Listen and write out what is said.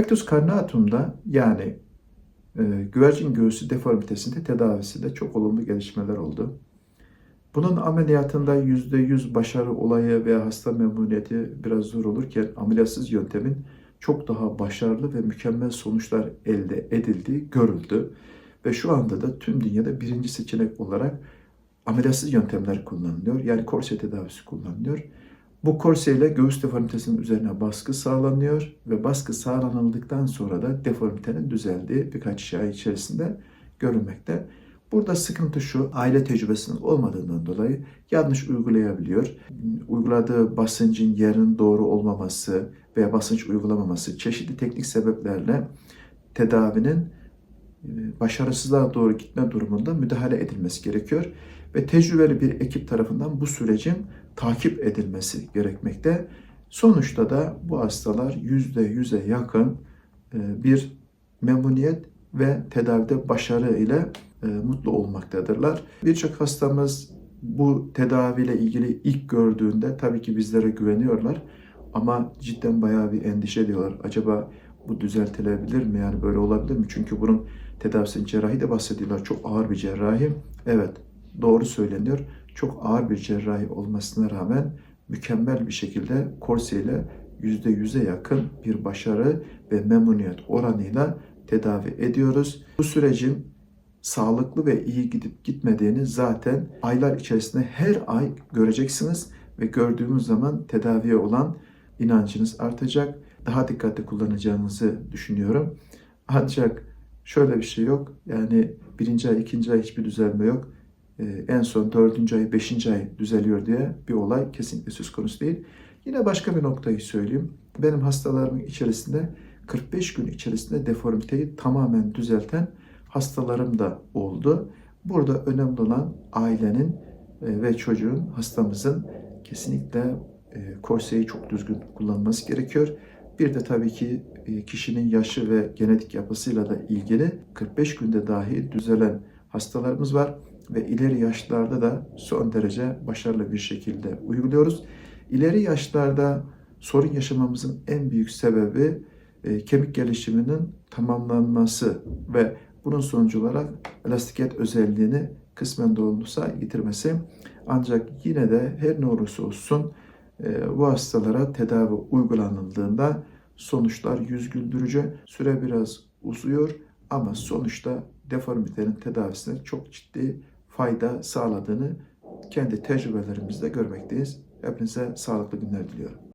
Pectus carnatum'da yani e, güvercin göğsü deformitesinde tedavisinde çok olumlu gelişmeler oldu. Bunun ameliyatında %100 başarı olayı veya hasta memnuniyeti biraz zor olurken ameliyatsız yöntemin çok daha başarılı ve mükemmel sonuçlar elde edildiği görüldü. Ve şu anda da tüm dünyada birinci seçenek olarak ameliyatsız yöntemler kullanılıyor. Yani korse tedavisi kullanılıyor. Bu korse ile göğüs deformitesinin üzerine baskı sağlanıyor ve baskı sağlanıldıktan sonra da deformitenin düzeldiği birkaç ay içerisinde görülmekte. Burada sıkıntı şu, aile tecrübesinin olmadığından dolayı yanlış uygulayabiliyor. Uyguladığı basıncın yerinin doğru olmaması veya basınç uygulamaması çeşitli teknik sebeplerle tedavinin başarısızlığa doğru gitme durumunda müdahale edilmesi gerekiyor. Ve tecrübeli bir ekip tarafından bu sürecin takip edilmesi gerekmekte. Sonuçta da bu hastalar %100'e yakın e, bir memnuniyet ve tedavide başarı ile e, mutlu olmaktadırlar. Birçok hastamız bu tedaviyle ilgili ilk gördüğünde tabii ki bizlere güveniyorlar. Ama cidden bayağı bir endişe ediyorlar. Acaba bu düzeltilebilir mi? Yani böyle olabilir mi? Çünkü bunun tedavisinin cerrahi de bahsediyorlar. Çok ağır bir cerrahi. Evet, doğru söyleniyor. Çok ağır bir cerrahi olmasına rağmen mükemmel bir şekilde korse ile %100'e yakın bir başarı ve memnuniyet oranıyla tedavi ediyoruz. Bu sürecin sağlıklı ve iyi gidip gitmediğini zaten aylar içerisinde her ay göreceksiniz ve gördüğümüz zaman tedaviye olan inancınız artacak. Daha dikkatli kullanacağınızı düşünüyorum. Ancak şöyle bir şey yok. Yani birinci ay, ikinci ay hiçbir düzelme yok. Ee, en son dördüncü ay, beşinci ay düzeliyor diye bir olay kesinlikle söz konusu değil. Yine başka bir noktayı söyleyeyim. Benim hastalarımın içerisinde 45 gün içerisinde deformiteyi tamamen düzelten hastalarım da oldu. Burada önemli olan ailenin e, ve çocuğun, hastamızın kesinlikle e, korseyi çok düzgün kullanması gerekiyor. Bir de tabii ki e, kişinin yaşı ve genetik yapısıyla da ilgili 45 günde dahi düzelen hastalarımız var ve ileri yaşlarda da son derece başarılı bir şekilde uyguluyoruz. İleri yaşlarda sorun yaşamamızın en büyük sebebi e, kemik gelişiminin tamamlanması ve bunun sonucu olarak elastikiyet özelliğini kısmen de yitirmesi. Ancak yine de her ne olursa olsun e, bu hastalara tedavi uygulanıldığında sonuçlar yüz güldürücü. Süre biraz uzuyor ama sonuçta deformitenin tedavisine çok ciddi fayda sağladığını kendi tecrübelerimizde görmekteyiz. Hepinize sağlıklı günler diliyorum.